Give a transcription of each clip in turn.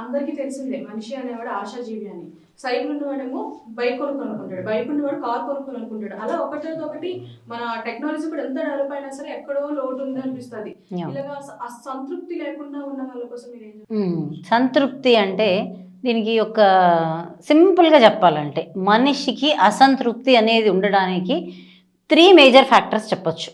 అందరికీ తెలిసిందే మనిషి అనేవాడు ఆశాజీవి అని. సైకిల్ ఉన్నవాడేమో బైక్ కొనుక్కోనుకుంటాడు బైక్ ఉన్నవాడు కార్ కొనుక్కోనుకుంటాడు అలా ఒకటితో ఒకటి మన టెక్నాలజీ కూడా ఎంత డెవలప్ అయినా సరే ఎక్కడో లోటు ఉంది అనిపిస్తుంది. ఇలాగా సంతృప్తి లేకుండా ఉన్న వాళ్ళ కోసం మీరు. సంతృప్తి అంటే దీనికి ఒక సింపుల్గా చెప్పాలంటే మనిషికి అసంతృప్తి అనేది ఉండడానికి త్రీ మేజర్ ఫ్యాక్టర్స్ చెప్పొచ్చు.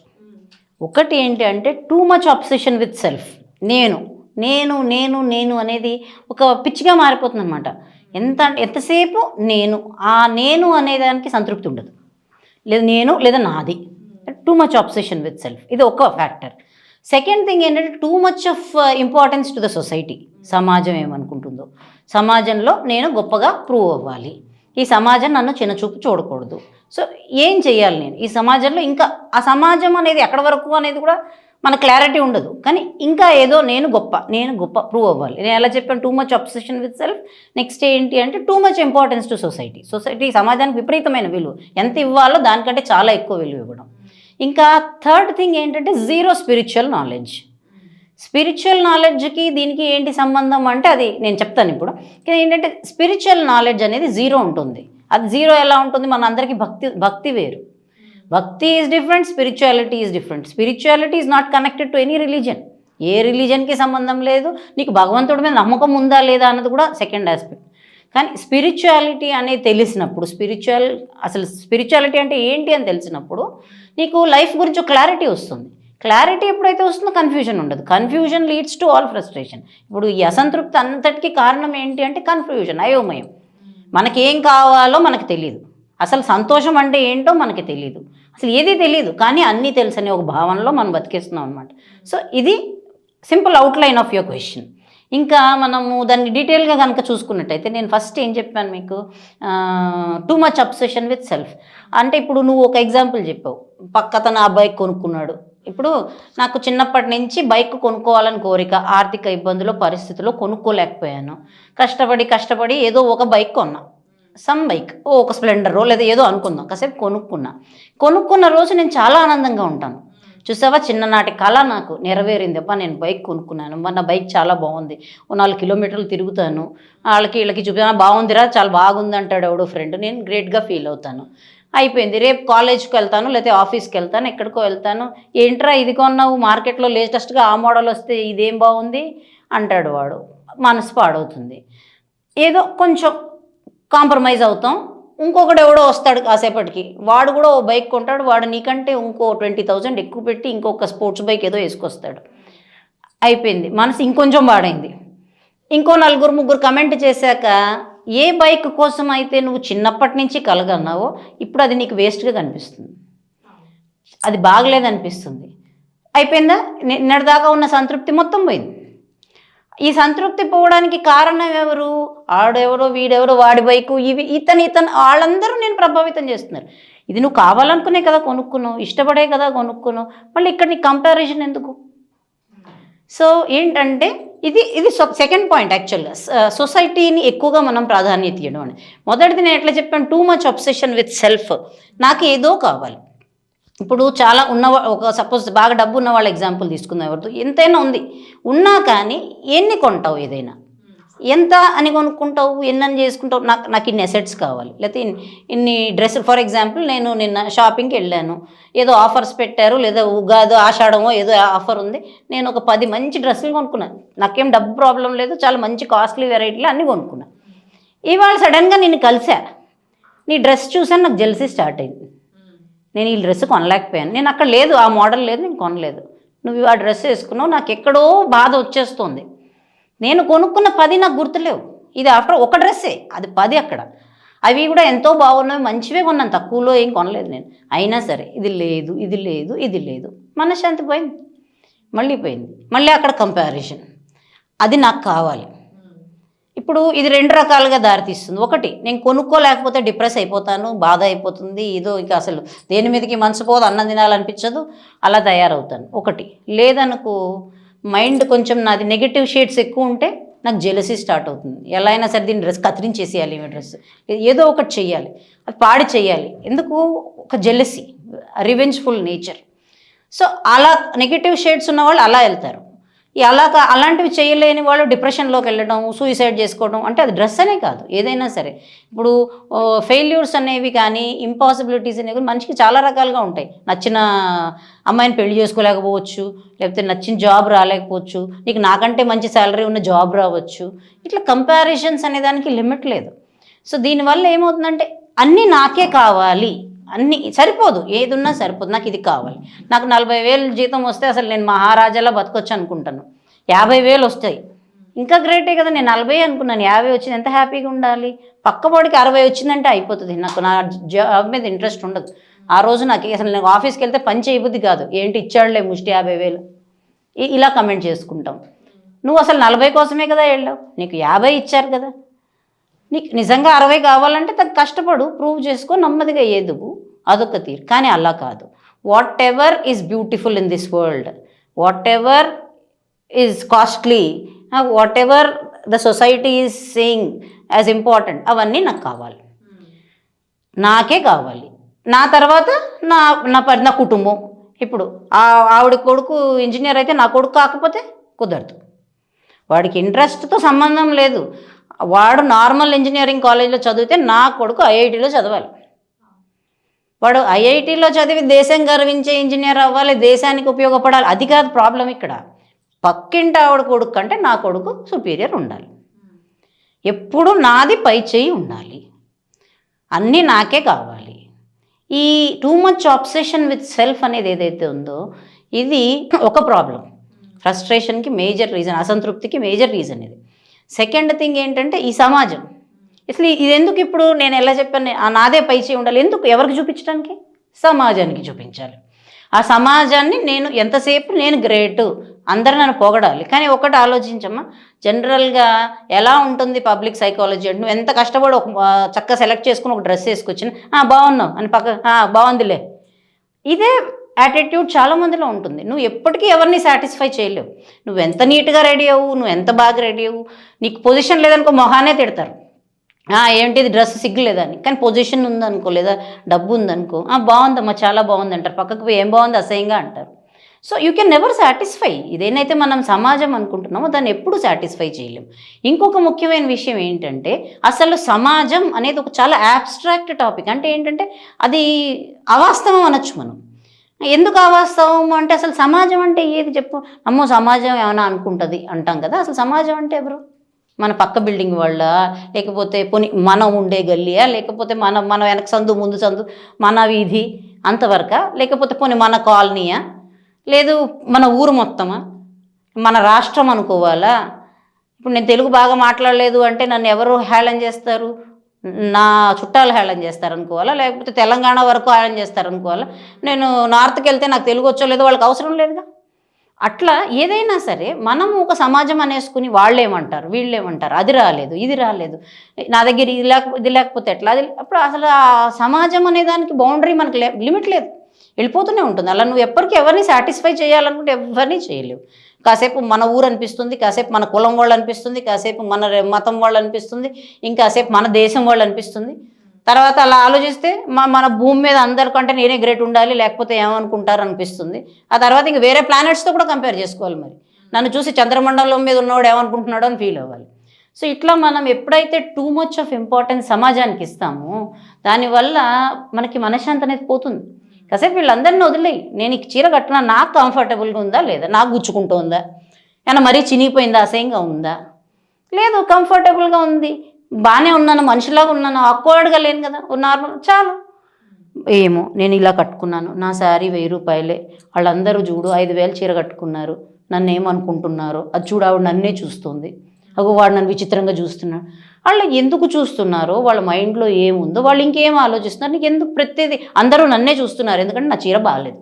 ఒకటి ఏంటి అంటే too much obsession with self నేను నేను నేను నేను అనేది ఒక పిచ్చిగా మారిపోతుంది అనమాట ఎంత ఎంతసేపు నేను ఆ నేను అనేదానికి సంతృప్తి ఉండదు. లేదా నేను లేదా నాది. Too much obsession with self ఇది ఒక ఫ్యాక్టర్ సెకండ్ థింగ్ ఏంటంటే too much of importance to the society సమాజం ఏమనుకుంటుందో. సమాజంలో నేను గొప్పగా ప్రూవ్ అవ్వాలి. ఈ సమాజం నన్ను చిన్నచూపు చూడకూడదు. సో ఏం చేయాలి నేను? ఈ సమాజంలో ఇంకా ఆ సమాజం అనేది ఎక్కడ వరకు అనేది కూడా మన క్లారిటీ ఉండదు. కానీ ఇంకా ఏదో నేను గొప్ప నేను గొప్ప ప్రూవ్ అవ్వాలి. నేను ఎలా చెప్పాను? Too much obsession with self next ఏంటి అంటే too much importance to society society సమాజానికి విపరీతమైన విలువ. ఎంత ఇవ్వాలో దానికంటే చాలా ఎక్కువ విలువ ఇవ్వడం. ఇంకా థర్డ్ థింగ్ ఏంటంటే జీరో స్పిరిచువల్ నాలెడ్జ్ స్పిరిచువల్ నాలెడ్జ్కి దీనికి ఏంటి సంబంధం అంటే అది నేను చెప్తాను ఇప్పుడు. కానీ ఏంటంటే స్పిరిచువల్ నాలెడ్జ్ అనేది జీరో ఉంటుంది. అది జీరో ఎలా ఉంటుంది? మన అందరికీ భక్తి భక్తి వేరు. భక్తి is different spirituality is different spirituality is not connected to any religion ఏ రిలీజన్కి సంబంధం లేదు. నీకు భగవంతుడి మీద నమ్మకం ఉందా లేదా అన్నది కూడా సెకండ్ ఆస్పెక్ట్ కానీ స్పిరిచువాలిటీ అనేది తెలిసినప్పుడు స్పిరిచువల్ అసలు స్పిరిచువాలిటీ అంటే ఏంటి అని తెలిసినప్పుడు నీకు లైఫ్ గురించి క్లారిటీ వస్తుంది. క్లారిటీ ఎప్పుడైతే వస్తుందో కన్ఫ్యూజన్ ఉండదు. Confusion leads to all frustration ఇప్పుడు ఈ అసంతృప్తి అంతటికి కారణం ఏంటి అంటే కన్ఫ్యూజన్ అయోమయం. మనకేం కావాలో మనకు తెలియదు అసలు సంతోషం అంటే ఏంటో మనకి తెలియదు అసలు ఏది తెలియదు కానీ అన్నీ తెలుసు అనే ఒక భావనలో మనం బతికేస్తున్నాం అనమాట సో ఇది simple outline of your question ఇంకా మనము దాన్ని డీటెయిల్గా కనుక చూసుకున్నట్టయితే నేను ఫస్ట్ ఏం చెప్పాను మీకు? Too much obsession with self అంటే ఇప్పుడు నువ్వు ఒక ఎగ్జాంపుల్ చెప్పావు. పక్కతన ఆ బైక్ కొనుక్కున్నాడు. ఇప్పుడు నాకు చిన్నప్పటి నుంచి బైక్ కొనుక్కోవాలని కోరిక ఆర్థిక ఇబ్బందులు పరిస్థితుల్లో కొనుక్కోలేకపోయాను. కష్టపడి కష్టపడి ఏదో ఒక బైక్ కొన్నా. సమ్ బైక్ ఓ ఒక స్ప్లెండరో లేదా ఏదో అనుకుందాం. కాసేపు కొనుక్కున్నా. కొనుక్కున్న రోజు నేను చాలా ఆనందంగా ఉంటాను. చూసావా? చిన్ననాటి కళ నాకు నెరవేరింది. అబ్బా నేను బైక్ కొనుక్కున్నాను. మరి నా బైక్ చాలా బాగుంది. ఓ నాలుగు కిలోమీటర్లు తిరుగుతాను. వాళ్ళకి వీళ్ళకి చూపినా బాగుందిరా చాలా బాగుంది అంటాడు ఎవడో ఫ్రెండ్ నేను గ్రేట్గా ఫీల్ అవుతాను. అయిపోయింది. రేపు కాలేజ్కి వెళ్తాను లేకపోతే ఆఫీస్కి వెళ్తాను ఎక్కడికో వెళ్తాను. ఏంట్రా ఇది కొన్నావు? మార్కెట్లో లేటెస్ట్గా ఆ మోడల్ వస్తే ఇదేం బాగుంది? అంటాడు వాడు. మనసు పాడవుతుంది. ఏదో కొంచెం కాంప్రమైజ్ అవుతాం. ఇంకొకడు ఎవడో వస్తాడు కాసేపటికి. వాడు కూడా ఓ బైక్ కొంటాడు. వాడు నీకంటే ఇంకో ట్వంటీ థౌజండ్ ఎక్కువ పెట్టి ఇంకొక స్పోర్ట్స్ బైక్ ఏదో వేసుకొస్తాడు. అయిపోయింది. మనసు ఇంకొంచెం పాడైంది ఇంకో నలుగురు ముగ్గురు కమెంట్ చేశాక ఏ బైక్ కోసం అయితే నువ్వు చిన్నప్పటి నుంచి కలగన్నావో ఇప్పుడు అది నీకు వేస్ట్గా కనిపిస్తుంది. అది బాగలేదనిపిస్తుంది అయిపోయిందా? నిన్నటిదాకా ఉన్న సంతృప్తి మొత్తం పోయింది. ఈ సంతృప్తి పోవడానికి కారణం ఎవరు? ఆడెవరో వీడెవరో వాడి బైకు ఇవి ఇతను ఇతను వాళ్ళందరూ నేను ప్రభావితం చేస్తున్నారు. ఇది నువ్వు కావాలనుకునే కదా కొనుక్కున్నావు ఇష్టపడే కదా కొనుక్కున్నావు మళ్ళీ ఇక్కడ నీ కంపారిజన్ ఎందుకు? సో ఏంటంటే ఇది ఇది సెకండ్ పాయింట్ యాక్చువల్గా సొసైటీని ఎక్కువగా మనం ప్రాధాన్యత ఇవ్వడం అని. మొదటిది నేను ఎట్లా చెప్పాను? Too much obsession with self నాకు ఏదో కావాలి. ఇప్పుడు చాలా ఉన్న ఒక సపోజ్ బాగా డబ్బు ఉన్న వాళ్ళ ఎగ్జాంపుల్ తీసుకుందాం ఎవరితో. ఎంతైనా ఉంది. ఉన్నా కానీ ఎన్ని కొంటావు ఏదైనా? ఎంత అని కొనుక్కుంటావు ఎన్నని చేసుకుంటావు నాకు నాకు ఇన్ని అసెట్స్ కావాలి. లేకపోతే ఇన్ని ఇన్ని ఫర్ ఎగ్జాంపుల్ నేను నిన్న షాపింగ్కి వెళ్ళాను. ఏదో ఆఫర్స్ పెట్టారు లేదా ఉగాదో ఆషాఢమో ఏదో ఆఫర్ ఉంది. నేను ఒక పది మంచి డ్రెస్సులు కొనుక్కున్నాను నాకేం డబ్బు ప్రాబ్లం లేదు చాలా మంచి కాస్ట్లీ వెరైటీలు అన్నీ కొనుక్కున్నాను ఇవాళ సడన్గా నేను కలిసా. నీ డ్రెస్ చూసాను నాకు జెల్సీ స్టార్ట్ అయింది. నేను ఈ డ్రెస్ కొనలేకపోయాను. నేను అక్కడ లేదు ఆ మోడల్ లేదు నేను కొనలేదు. నువ్వు ఆ డ్రెస్ వేసుకున్నావు నాకు ఎక్కడో బాధ వచ్చేస్తుంది. నేను కొనుక్కున్న పది నాకు గుర్తులేవు. ఇది ఆఫ్టర్ ఒక డ్రెస్సే అది పది అక్కడ. అవి కూడా ఎంతో బాగున్నాయి మంచివే కొన్నాను తక్కువలో ఏం కొనలేదు నేను. అయినా సరే ఇది లేదు ఇది లేదు ఇది లేదు. మనశ్శాంతి పోయింది. మళ్ళీ పోయింది. మళ్ళీ అక్కడ కంపారిజన్ అది నాకు కావాలి. ఇప్పుడు ఇది రెండు రకాలుగా దారితీస్తుంది. ఒకటి నేను కొనుక్కోలేకపోతే డిప్రెస్ అయిపోతాను బాధ అయిపోతుంది ఏదో ఇక అసలు దేని మీదకి మనసు పోదు అన్నం తినాలనిపించదు అలా తయారవుతాను. ఒకటి లేదనుకో మైండ్ కొంచెం నాది నెగిటివ్ షేడ్స్ ఎక్కువ ఉంటే నాకు జెలసీ స్టార్ట్ అవుతుంది. ఎలా అయినా సరే దీన్ని డ్రెస్ కత్తిరించేసేయాలి ఈ డ్రెస్. ఏదో ఒకటి చెయ్యాలి. అది పాడి చేయాలి ఎందుకు? ఒక జెలసీ రివెంజ్ఫుల్ నేచర్ సో అలా నెగిటివ్ షేడ్స్ ఉన్న వాళ్ళు అలా వెళ్తారు. అలా అలాంటివి చేయలేని వాళ్ళు డిప్రెషన్లోకి వెళ్ళడం సూసైడ్ చేసుకోవడం అంటే అది డ్రెస్ అనే కాదు. ఏదైనా సరే. ఇప్పుడు ఫెయిల్యూర్స్ అనేవి కానీ ఇంపాసిబిలిటీస్ అనేవి మనిషికి చాలా రకాలుగా ఉంటాయి. నచ్చిన అమ్మాయిని పెళ్ళి చేసుకోలేకపోవచ్చు లేకపోతే నచ్చిన జాబ్ రాలేకపోవచ్చు నీకు నాకంటే మంచి శాలరీ ఉన్న జాబ్ రావచ్చు. ఇట్లా కంపారిజన్స్ అనే దానికి లిమిట్ లేదు. సో దీనివల్ల ఏమవుతుందంటే అన్నీ నాకే కావాలి. అన్నీ సరిపోదు. ఏది ఉన్నా సరిపోదు. నాకు ఇది కావాలి. నాకు నలభై వేలు జీతం వస్తే అసలు నేను మహారాజాలా బతకొచ్చు అనుకుంటాను యాభై వేలు వస్తాయి. ఇంకా గ్రేటే కదా నేను నలభై అనుకున్నాను. యాభై వచ్చింది. ఎంత హ్యాపీగా ఉండాలి? పక్కబడికి అరవై వచ్చిందంటే అయిపోతుంది. నాకు నా జాబ్ మీద ఇంట్రెస్ట్ ఉండదు. ఆ రోజు నాకు అసలు నేను ఆఫీస్కి వెళ్తే పని చేయబుద్ది కాదు. ఏంటి? ఇచ్చాడులే ముష్టి యాభై వేలు. ఇలా కమెంట్ చేసుకుంటాం. నువ్వు అసలు నలభై కోసమే కదా వెళ్ళావు? నీకు యాభై ఇచ్చారు కదా. నీకు నిజంగా అరవై కావాలంటే తగ్గ కష్టపడు. ప్రూవ్ చేసుకో నెమ్మదిగా ఎదుగు అదొక తీరు. కానీ అలా కాదు. Whatever is beautiful in this world whatever is costly whatever the society is saying as important అవన్నీ నాకు కావాలి. నాకే కావాలి. నా తర్వాత నా నా నా కుటుంబం. ఇప్పుడు ఆవిడ కొడుకు ఇంజనీర్ అయితే నా కొడుకు కాకపోతే కుదరదు. వాడికి ఇంట్రెస్ట్తో సంబంధం లేదు. వాడు నార్మల్ ఇంజనీరింగ్ కాలేజ్లో చదివితే నా కొడుకు ఐఐటిలో చదవాలి. వాడు ఐఐటిలో చదివి దేశం గర్వించే ఇంజనీర్ అవ్వాలి దేశానికి ఉపయోగపడాలి అది కాదు ప్రాబ్లం ఇక్కడ. పక్కింటి ఆవిడ కొడుకు కంటే నా కొడుకు సుపీరియర్ ఉండాలి. ఎప్పుడు నాది పై చేయి ఉండాలి. అన్నీ నాకే కావాలి. ఈ too much obsession with self అనేది ఏదైతే ఉందో ఇది ఒక ప్రాబ్లం ఫ్రస్ట్రేషన్కి మేజర్ రీజన్ అసంతృప్తికి మేజర్ రీజన్ ఇది. సెకండ్ థింగ్ ఏంటంటే ఈ సమాజం. అసలు ఇది ఎందుకు ఇప్పుడు నేను ఎలా చెప్పాను నాదే పై చేయి ఉండాలి. ఎందుకు? ఎవరికి చూపించడానికి సమాజానికి చూపించాలి. ఆ సమాజాన్ని నేను ఎంతసేపు నేను గ్రేటు అందరూ నన్ను పొగడాలి. కానీ ఒకటి ఆలోచించమ్మా జనరల్గా ఎలా ఉంటుంది పబ్లిక్ సైకాలజీ అంటే నువ్వు ఎంత కష్టపడి ఒక చక్కగా సెలెక్ట్ చేసుకుని ఒక డ్రెస్ వేసుకొచ్చిన బాగున్నావు అని పక్క బాగుందిలే. ఇదే యాటిట్యూడ్ చాలా మందిలో ఉంటుంది. నువ్వు ఎప్పటికీ ఎవరిని సాటిస్ఫై చేయలేవు. నువ్వు ఎంత నీట్గా రెడీ అవ్వు నువ్వు ఎంత బాగా రెడీ అవ్వు నీకు పొజిషన్ లేదనుకో మొహానే తిడతారు. ఏంటిది డ్రెస్ సిగ్గులేదని. కానీ పొజిషన్ ఉందనుకో లేదా డబ్బు ఉందనుకో బాగుందమ్మా చాలా బాగుంది అంటారు. పక్కకు పోయి ఏం బాగుంది అసహ్యంగా అంటారు. So you can never satisfy ఇదేనైతే మనం సమాజం అనుకుంటున్నామో దాన్ని ఎప్పుడు సాటిస్ఫై చేయలేం. ఇంకొక ముఖ్యమైన విషయం ఏంటంటే అసలు సమాజం అనేది ఒక చాలా యాబ్స్ట్రాక్ట్ టాపిక్ అంటే ఏంటంటే అది అవాస్తవం అనొచ్చు మనం. ఎందుకు అవాస్తవం? అంటే అసలు సమాజం అంటే ఏది చెప్పు? అమ్మో సమాజం ఏమైనా అనుకుంటుంది అంటాం కదా. అసలు సమాజం అంటే ఎవరు? మన పక్క బిల్డింగ్ వాళ్ళ లేకపోతే పోనీ మనం ఉండే గల్లియా? లేకపోతే మన మన వెనక సందు ముందు సందు మన వీధి అంతవరకా? లేకపోతే పోనీ మన కాలనీయా? లేదు మన ఊరు మొత్తమా? మన రాష్ట్రం అనుకోవాలా? ఇప్పుడు నేను తెలుగు బాగా మాట్లాడలేదు అంటే నన్ను ఎవరు హేళన చేస్తారు? నా చుట్టాలు హేళన చేస్తారు అనుకోవాలా? లేకపోతే తెలంగాణ వరకు హేళన చేస్తారు అనుకోవాలా? నేను నార్త్కి వెళ్తే నాకు తెలుగు వచ్చో లేదో వాళ్ళకి అవసరం లేదుగా? అట్లా ఏదైనా సరే మనం ఒక సమాజం అనేసుకుని వాళ్ళు ఏమంటారు వీళ్ళు ఏమంటారు అది రాలేదు ఇది రాలేదు నా దగ్గర ఇది లేకపోతే ఇది లేకపోతే ఎట్లా? అది అప్పుడు అసలు ఆ సమాజం అనే దానికి బౌండరీ మనకు లిమిట్ లేదు. వెళ్ళిపోతూనే ఉంటుంది. అలా నువ్వు ఎప్పటికీ ఎవరిని సాటిస్ఫై చేయాలనుకుంటే ఎవరిని చేయలేవు. కాసేపు మన ఊరు అనిపిస్తుంది కాసేపు మన కులం వాళ్ళు అనిపిస్తుంది కాసేపు మన మతం వాళ్ళు అనిపిస్తుంది ఇంకాసేపు మన దేశం వాళ్ళు అనిపిస్తుంది. తర్వాత అలా ఆలోచిస్తే మా మన భూమి మీద అందరికంటే నేనే గ్రేట్ ఉండాలి లేకపోతే ఏమనుకుంటారు అనిపిస్తుంది. ఆ తర్వాత ఇంక వేరే ప్లానెట్స్తో కూడా కంపేర్ చేసుకోవాలి మరి. నన్ను చూసి చంద్రమండలం మీద ఉన్నవాడు ఏమనుకుంటున్నాడో అని ఫీల్ అవ్వాలి. సో ఇట్లా మనం ఎప్పుడైతే టూ మచ్ ఆఫ్ ఇంపార్టెన్స్ సమాజానికి ఇస్తామో దానివల్ల మనకి మనశ్శాంతి అనేది పోతుంది. కాసేపు వీళ్ళందరినీ వదిలేయి. నేను ఈ చీర కట్టిన నాకు కంఫర్టబుల్గా ఉందా లేదా? నాకు గుచ్చుకుంటుందా ఏమన్నా మరీ చినిగిపోయిందా? అసహ్యంగా ఉందా? లేదు కంఫర్టబుల్గా ఉంది. బాగానే ఉన్నాను మనిషిలాగా ఉన్నాను అక్వర్డ్గా లేను కదా. నార్మల్ చాలు. ఏమో నేను ఇలా కట్టుకున్నాను. నా శారీ వెయ్యి రూపాయలే. వాళ్ళందరూ చూడు ఐదు వేలు చీర కట్టుకున్నారు. నన్ను ఏమనుకుంటున్నారో అది చూడు ఆవిడ నన్నే చూస్తుంది. అగో వాడు నన్ను విచిత్రంగా చూస్తున్నాడు. వాళ్ళు ఎందుకు చూస్తున్నారో వాళ్ళ మైండ్లో ఏముందో వాళ్ళు ఇంకేం ఆలోచిస్తున్నారు నీకు ఎందుకు ప్రతిదీ అందరూ నన్నే చూస్తున్నారు ఎందుకంటే నా చీర బాగాలేదు.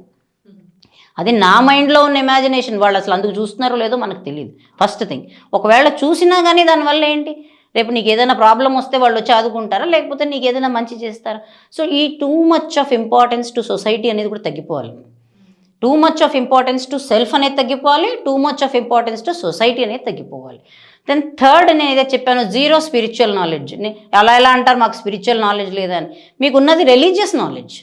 అది నా మైండ్లో ఉన్న ఇమాజినేషన్ వాళ్ళు అసలు అందుకు చూస్తున్నారో లేదో మనకు తెలియదు ఫస్ట్ థింగ్ ఒకవేళ చూసినా కానీ దానివల్ల ఏంటి? రేపు నీకు ఏదైనా ప్రాబ్లం వస్తే వాళ్ళు వచ్చి ఆదుకుంటారా? లేకపోతే నీకు ఏదైనా మంచి చేస్తారా? సో ఈ too much of importance to society అనేది కూడా తగ్గిపోవాలి. Too much of importance to self అనేది తగ్గిపోవాలి. Too much of importance to society అనేది తగ్గిపోవాలి. దెన్ థర్డ్ నేను ఏదో చెప్పాను జీరో స్పిరిచువల్ నాలెడ్జ్ అలా ఎలా అంటారు? మాకు స్పిరిచువల్ నాలెడ్జ్ లేదని. మీకు ఉన్నది రిలీజియస్ నాలెడ్జ్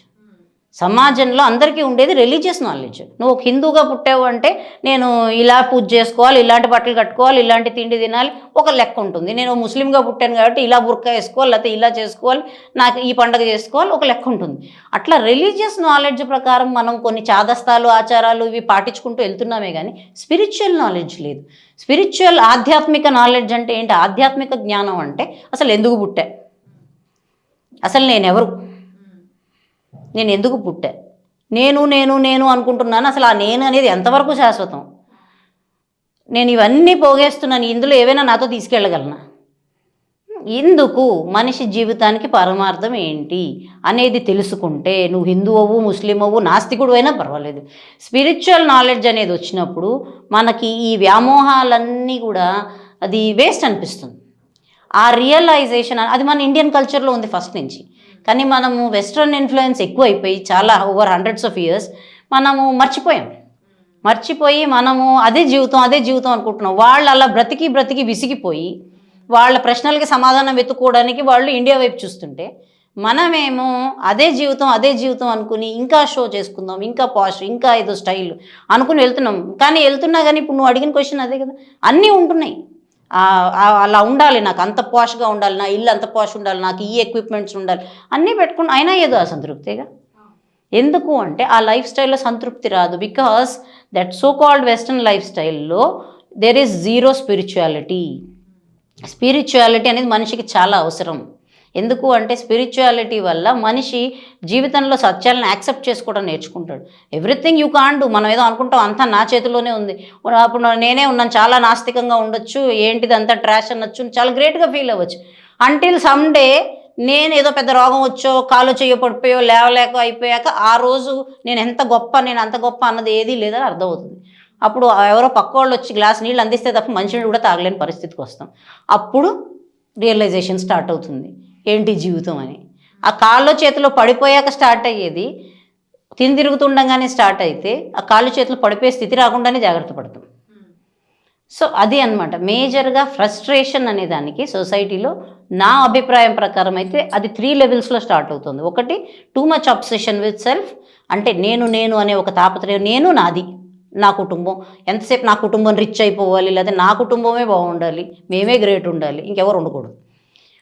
సమాజంలో అందరికీ ఉండేది రిలీజియస్ నాలెడ్జ్ నువ్వు ఒక హిందూగా పుట్టావు అంటే నేను ఇలా పూజ చేసుకోవాలి ఇలాంటి బట్టలు కట్టుకోవాలి ఇలాంటి తిండి తినాలి ఒక లెక్క ఉంటుంది. నేను ముస్లింగా పుట్టాను కాబట్టి ఇలా బుర్కా వేసుకోవాలి లేకపోతే ఇలా చేసుకోవాలి నాకు ఈ పండగ చేసుకోవాలి ఒక లెక్క ఉంటుంది. అట్లా రిలీజియస్ నాలెడ్జ్ ప్రకారం మనం కొన్ని చాదస్తాలు ఆచారాలు ఇవి పాటించుకుంటూ వెళ్తున్నామే కానీ స్పిరిచువల్ నాలెడ్జ్ లేదు. స్పిరిచువల్ ఆధ్యాత్మిక నాలెడ్జ్ అంటే ఏంటి? ఆధ్యాత్మిక జ్ఞానం అంటే అసలు ఎందుకు పుట్టా? అసలు నేను ఎవరు నేను ఎందుకు పుట్టా? నేను నేను నేను అనుకుంటున్నాను. అసలు ఆ నేను అనేది ఎంతవరకు శాశ్వతం? నేను ఇవన్నీ పోగేస్తున్నాను. ఇందులో ఏవైనా నాతో తీసుకెళ్ళగలనా? ఎందుకు మనిషి జీవితానికి పరమార్థం ఏంటి అనేది తెలుసుకుంటే నువ్వు హిందూ అవ్వు ముస్లిం అవ్వు నాస్తికుడు అయినా పర్వాలేదు. స్పిరిచువల్ నాలెడ్జ్ అనేది వచ్చినప్పుడు మనకి ఈ వ్యామోహాలన్నీ కూడా అది వేస్ట్ అనిపిస్తుంది. ఆ రియలైజేషన్ అది మన ఇండియన్ కల్చర్లో ఉంది ఫస్ట్ నుంచి. కానీ మనము వెస్ట్రన్ ఇన్ఫ్లుయెన్స్ ఎక్కువ అయిపోయి చాలా ఓవర్ హండ్రెడ్స్ ఆఫ్ ఇయర్స్ మనము మర్చిపోయాం. మర్చిపోయి మనము అదే జీవితం అదే జీవితం అనుకుంటున్నాం. వాళ్ళు అలా బ్రతికి బ్రతికి విసిగిపోయి వాళ్ళ ప్రశ్నలకి సమాధానం వెతుక్కోవడానికి వాళ్ళు ఇండియా వైపు చూస్తుంటే మనమేమో అదే జీవితం అదే జీవితం అనుకుని ఇంకా షో చేసుకుందాం ఇంకా పాష్ ఇంకా ఏదో స్టైల్ అనుకుని వెళ్తున్నాం. కానీ వెళ్తున్నా కానీ ఇప్పుడు నువ్వు అడిగిన క్వశ్చన్ అదే కదా. అన్నీ ఉంటున్నాయి. అలా ఉండాలి నాకు. అంత పాష్గా ఉండాలి నా ఇల్లు అంత పాష్ ఉండాలి నాకు ఈ ఎక్విప్మెంట్స్ ఉండాలి. అన్నీ పెట్టుకుని అయినా ఏదో అసంతృప్తిగా. ఎందుకు అంటే ఆ లైఫ్ స్టైల్లో సంతృప్తి రాదు. Because that so called western life స్టైల్లో there is zero spirituality spirituality అనేది మనిషికి చాలా అవసరం. ఎందుకు అంటే స్పిరిచువాలిటీ వల్ల మనిషి జీవితంలో సత్యాలను యాక్సెప్ట్ చేసుకోవడం నేర్చుకుంటాడు. ఎవ్రీథింగ్ యూ కాండు మనం ఏదో అనుకుంటాం అంతా నా చేతిలోనే ఉంది. అప్పుడు నేనే ఉన్నాను చాలా నాస్తికంగా ఉండొచ్చు ఏంటిది అంతా ట్రాష్ అనొచ్చు చాలా గ్రేట్గా ఫీల్ అవ్వచ్చు. అంటిల్ సమ్డే నేను ఏదో పెద్ద రోగం వచ్చో కాలు చెయ్యో పడిపోయో లేవలేక అయిపోయాక ఆ రోజు నేను ఎంత గొప్ప నేను అంత గొప్ప అన్నది ఏదీ లేదని అర్థమవుతుంది. అప్పుడు ఎవరో పక్క వాళ్ళు వచ్చి గ్లాస్ నీళ్ళు అందిస్తే తప్ప మంచినీళ్ళు కూడా తాగలేని పరిస్థితికి వస్తాం. అప్పుడు రియలైజేషన్ స్టార్ట్ అవుతుంది. ఏంటి జీవితం అని. ఆ కాళ్ళు చేతిలో పడిపోయాక స్టార్ట్ అయ్యేది తిని తిరుగుతుండగానే స్టార్ట్ అయితే ఆ కాళ్ళు చేతిలో పడిపోయే స్థితి రాకుండానే జాగ్రత్త పడతాం. సో అది అన్నమాట. మేజర్గా ఫ్రస్ట్రేషన్ అనే దానికి సొసైటీలో నా అభిప్రాయం ప్రకారం అయితే అది త్రీ లెవెల్స్లో స్టార్ట్ అవుతుంది. ఒకటి too much obsession with self అంటే నేను నేను అనే ఒక తాపత్రయం నేను నాది నా కుటుంబం. ఎంతసేపు నా కుటుంబం రిచ్ అయిపోవాలి లేదా నా కుటుంబమే బాగుండాలి మేమే గ్రేట్ ఉండాలి ఇంకెవరు ఉండకూడదు.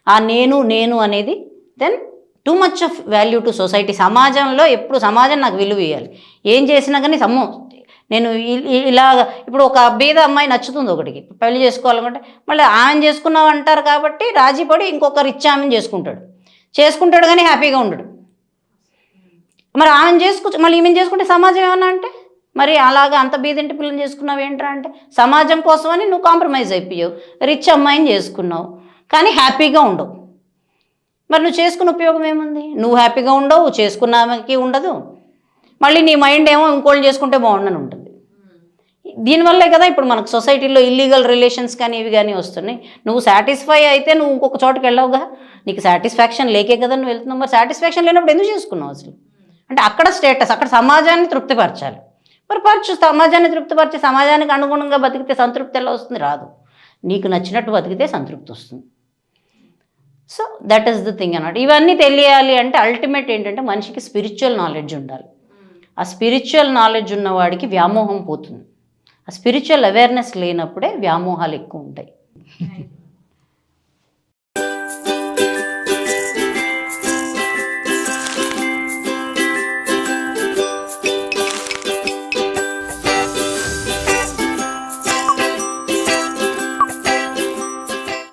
ఆ నేను నేను అనేది then too much of value to society సమాజంలో ఎప్పుడు సమాజం నాకు విలువ ఇవ్వాలి ఏం చేసినా కానీ సమ్ము. నేను ఇ- ఇప్పుడు ఒక బీద అమ్మాయి నచ్చుతుంది ఒకటికి. పెళ్ళి చేసుకోవాలనుకుంటే మళ్ళీ ఆమెను చేసుకున్నావు అంటారు కాబట్టి రాజీపడి ఇంకొక రిచ్ ఆమెను చేసుకుంటాడు. చేసుకుంటాడు కానీ హ్యాపీగా ఉండడు. మరి ఆమెను చేసుకు మళ్ళీ ఈమెను చేసుకుంటే సమాజం ఏమన్నా అంటే? మరి అలాగా అంత బీదింటి పిల్లని చేసుకున్నావు ఏంట్రా అంటే? సమాజం కోసమని నువ్వు కాంప్రమైజ్ అయిపోయావు. రిచ్ అమ్మాయిని చేసుకున్నావు. కానీ హ్యాపీగా ఉండవు. మరి నువ్వు చేసుకున్న ఉపయోగం ఏముంది? నువ్వు హ్యాపీగా ఉండవు చేసుకున్నాకి ఉండదు. మళ్ళీ నీ మైండ్ ఏమో ఇంకోళ్ళు చేసుకుంటే బాగుండని ఉంటుంది. దీనివల్లే కదా ఇప్పుడు మనకు సొసైటీలో ఇల్లీగల్ రిలేషన్స్ కానీ ఇవి కానీ వస్తున్నాయి. నువ్వు సాటిస్ఫై అయితే నువ్వు ఇంకొక చోటుకి వెళ్ళవుగా. నీకు సాటిస్ఫాక్షన్ లేకే కదా నువ్వు వెళ్తున్నావు. మరి సాటిస్ఫాక్షన్ లేనప్పుడు ఎందుకు చేసుకున్నావు అసలు? అంటే అక్కడ స్టేటస్ అక్కడ సమాజాన్ని తృప్తిపరచాలి. మరి పరచు సమాజాన్ని తృప్తిపరిచి సమాజానికి అనుగుణంగా బతికితే సంతృప్తి ఎలా వస్తుంది? రాదు. నీకు నచ్చినట్టు బతికితే సంతృప్తి వస్తుంది. So that is the thing అన్నమాట. ఇవన్నీ తెలియాలి అంటే అల్టిమేట్ ఏంటంటే మనిషికి స్పిరిచువల్ నాలెడ్జ్ ఉండాలి. ఆ స్పిరిచువల్ నాలెడ్జ్ ఉన్నవాడికి వ్యామోహం పోతుంది. ఆ స్పిరిచువల్ అవేర్నెస్ లేనప్పుడే వ్యామోహాలు ఎక్కువ ఉంటాయి.